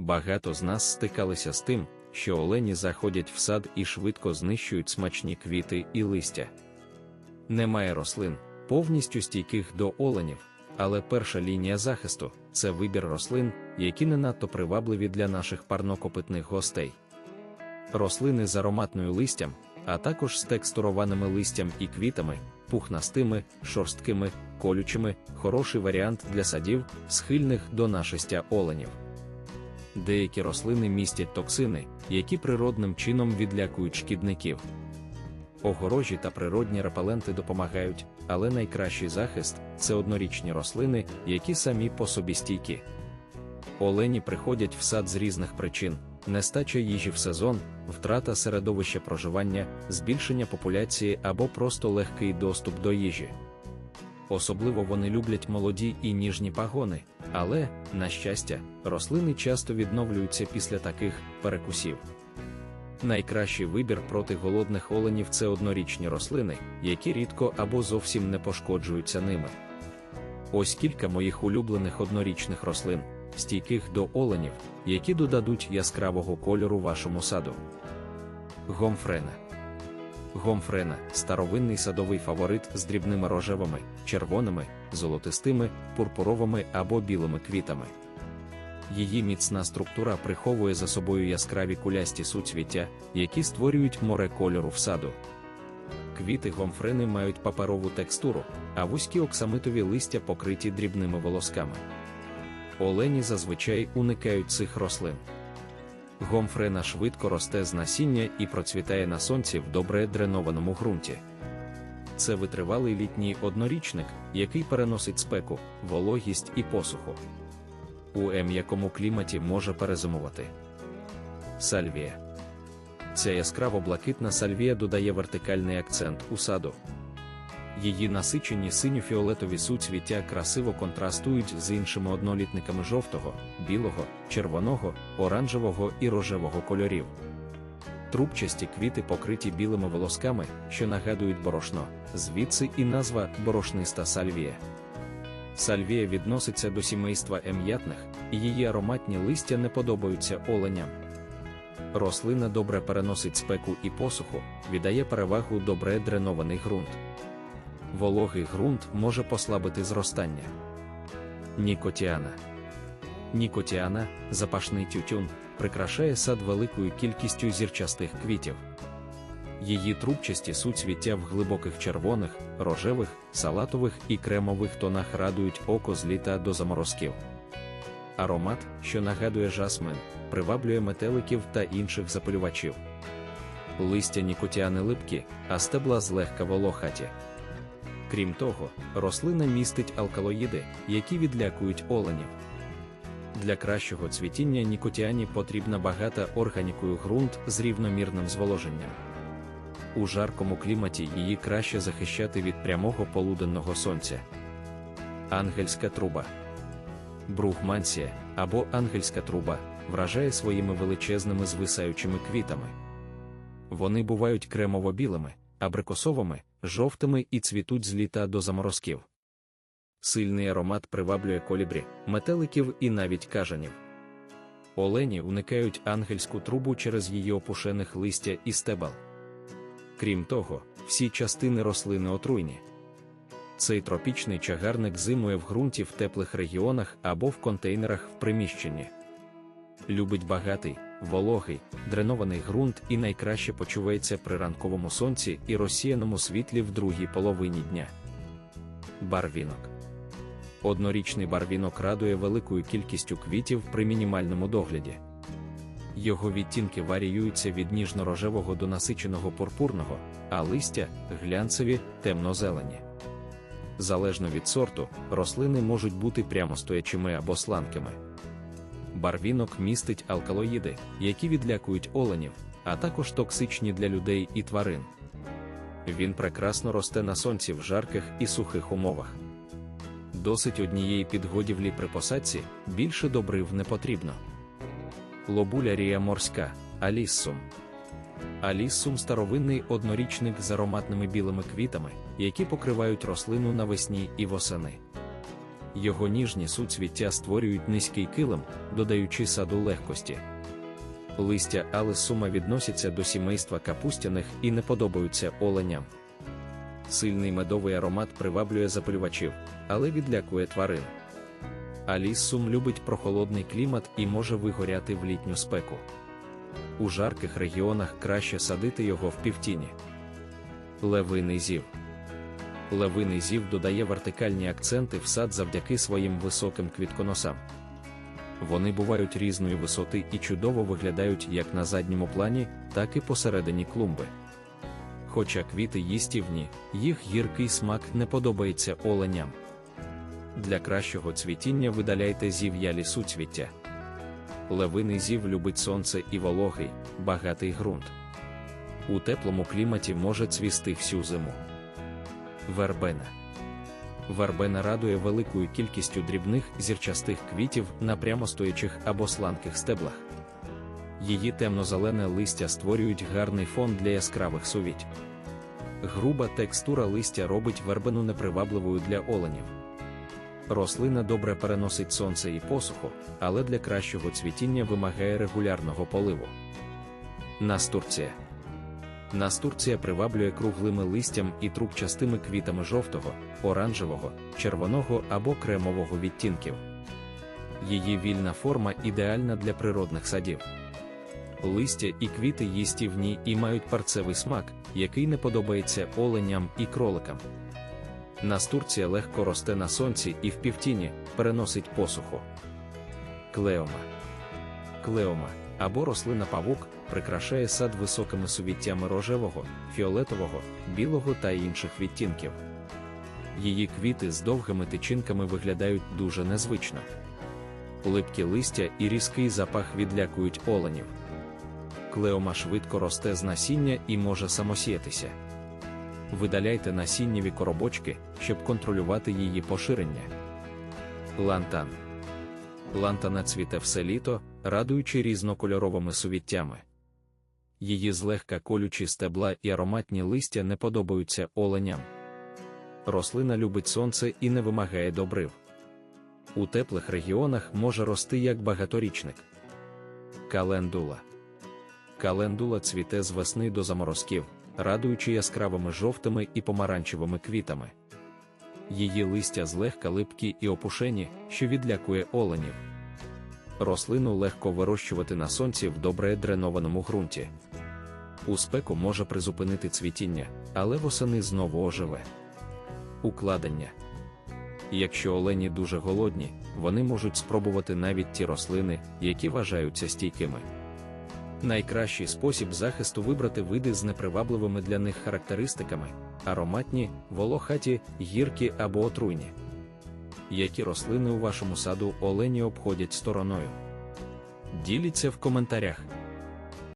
Багато з нас стикалися з тим, що олені заходять в сад і швидко знищують смачні квіти і листя. Немає рослин, повністю стійких до оленів, але перша лінія захисту це вибір рослин, які не надто привабливі для наших парнокопитних гостей. Рослини з ароматною листям, а також з текстурованими листям і квітами, пухнастими, шорсткими, колючими, хороший варіант для садів, схильних до нашестя оленів. Деякі рослини містять токсини, які природним чином відлякують шкідників. Огорожі та природні репеленти допомагають, але найкращий захист це однорічні рослини, які самі по собі стійкі. Олені приходять в сад з різних причин: нестача їжі в сезон, втрата середовища проживання, збільшення популяції або просто легкий доступ до їжі. Особливо вони люблять молоді і ніжні пагони, але, на щастя, рослини часто відновлюються після таких перекусів. Найкращий вибір проти голодних оленів це однорічні рослини, які рідко або зовсім не пошкоджуються ними. Ось кілька моїх улюблених однорічних рослин, стійких до оленів, які додадуть яскравого кольору вашому саду. Гомфрена. Гомфрена старовинний садовий фаворит з дрібними рожевими, червоними, золотистими, пурпуровими або білими квітами. Її міцна структура приховує за собою яскраві кулясті суцвіття, які створюють море кольору в саду. Квіти гомфрени мають паперову текстуру, а вузькі оксамитові листя покриті дрібними волосками. Олені зазвичай уникають цих рослин. Гомфрена швидко росте з насіння і процвітає на сонці в добре дренованому ґрунті. Це витривалий літній однорічник, який переносить спеку, вологість і посуху. У м'якому кліматі може перезимувати. Сальвія. Ця яскраво блакитна сальвія додає вертикальний акцент у саду. Її насичені синьо-фіолетові суцвіття красиво контрастують з іншими однолітниками жовтого, білого, червоного, оранжевого і рожевого кольорів. Трубчасті квіти покриті білими волосками, що нагадують борошно, звідси і назва борошниста сальвія. Сальвія відноситься до сімейства ем'ятних, і її ароматні листя не подобаються оленям. Рослина добре переносить спеку і посуху, віддає перевагу добре дренований ґрунт. Вологий ґрунт може послабити зростання. Нікотіана. Нікотіана, запашний тютюн, прикрашає сад великою кількістю зірчастих квітів. Її трубчасті суцвіття в глибоких червоних, рожевих, салатових і кремових тонах радують око з літа до заморозків. Аромат, що нагадує жасмин, приваблює метеликів та інших запалювачів. Листя нікотіани липкі, а стебла злегка волохаті. Крім того, рослина містить алкалоїди, які відлякують оленів. Для кращого цвітіння нікотіані потрібна багата органікою ґрунт з рівномірним зволоженням. У жаркому кліматі її краще захищати від прямого полуденного сонця. Ангельська труба. Бругмансія або ангельська труба вражає своїми величезними звисаючими квітами. Вони бувають кремово-білими, абрикосовими, жовтими і цвітуть з літа до заморозків. Сильний аромат приваблює колібрі, метеликів і навіть кажанів. Олені уникають ангельську трубу через її опушених листя і стебел. Крім того, всі частини рослини отруйні. Цей тропічний чагарник зимує в ґрунті в теплих регіонах або в контейнерах в приміщенні. Любить багатий, вологий, дренований ґрунт і найкраще почувається при ранковому сонці і розсіяному світлі в другій половині дня. Барвінок. Однорічний барвінок радує великою кількістю квітів при мінімальному догляді. Його відтінки варіюються від ніжно-рожевого до насиченого пурпурного, а листя глянцеві, темно-зелені. Залежно від сорту, рослини можуть бути прямостоячими або сланкими. Барвінок містить алкалоїди, які відлякують оленів, а також токсичні для людей і тварин. Він прекрасно росте на сонці в жарких і сухих умовах. Досить однієї підгодівлі при посадці, більше добрив не потрібно. Лобулярія морська, аліссум. Аліссум старовинний однорічник з ароматними білими квітами, які покривають рослину навесні і восени. Його ніжні суцвіття створюють низький килим, додаючи саду легкості. Листя алисума відносяться до сімейства капустяних і не подобаються оленям. Сильний медовий аромат приваблює запалювачів, але відлякує тварин. Аліссум любить прохолодний клімат і може вигоряти в літню спеку. У жарких регіонах краще садити його в півтіні. Левиний зів. Левиний зів додає вертикальні акценти в сад завдяки своїм високим квітконосам. Вони бувають різної висоти і чудово виглядають як на задньому плані, так і посередині клумби. Хоча квіти їстівні, їх гіркий смак не подобається оленям. Для кращого цвітіння видаляйте зів'ялі суцвіття. Левиний зів любить сонце і вологий, багатий ґрунт. У теплому кліматі може цвісти всю зиму. Вербена. Вербена радує великою кількістю дрібних зірчастих квітів на прямостоячих або сланких стеблах. Її темно-зелене листя створюють гарний фон для яскравих сувіть. Груба текстура листя робить вербену непривабливою для оленів. Рослина добре переносить сонце і посуху, але для кращого цвітіння вимагає регулярного поливу. Настурція. Настурція приваблює круглими листям і трубчастими квітами жовтого, оранжевого, червоного або кремового відтінків. Її вільна форма ідеальна для природних садів. Листя і квіти їстівні і мають парцевий смак, який не подобається оленям і кроликам. Настурція легко росте на сонці і в півтіні, переносить посуху. Клеома. Клеома або рослина павук прикрашає сад високими сувіттями рожевого, фіолетового, білого та інших відтінків. Її квіти з довгими тичинками виглядають дуже незвично. Липкі листя і різкий запах відлякують оленів. Клеома швидко росте з насіння і може самосіятися. Видаляйте насіннєві коробочки, щоб контролювати її поширення. Лантан. Лантана цвіте все літо, радуючи різнокольоровими сувіттями. Її злегка колючі стебла і ароматні листя не подобаються оленям. Рослина любить сонце і не вимагає добрив. У теплих регіонах може рости як багаторічник. Календула. Календула цвіте з весни до заморозків, радуючи яскравими жовтими і помаранчевими квітами. Її листя злегка липкі і опушені, що відлякує оленів. Рослину легко вирощувати на сонці в добре дренованому ґрунті. У спеку може призупинити цвітіння, але восени знову оживе. Укладення. Якщо олені дуже голодні, вони можуть спробувати навіть ті рослини, які вважаються стійкими. Найкращий спосіб захисту вибрати види з непривабливими для них характеристиками ароматні, волохаті, гіркі або отруйні. Які рослини у вашому саду олені обходять стороною? Діліться в коментарях.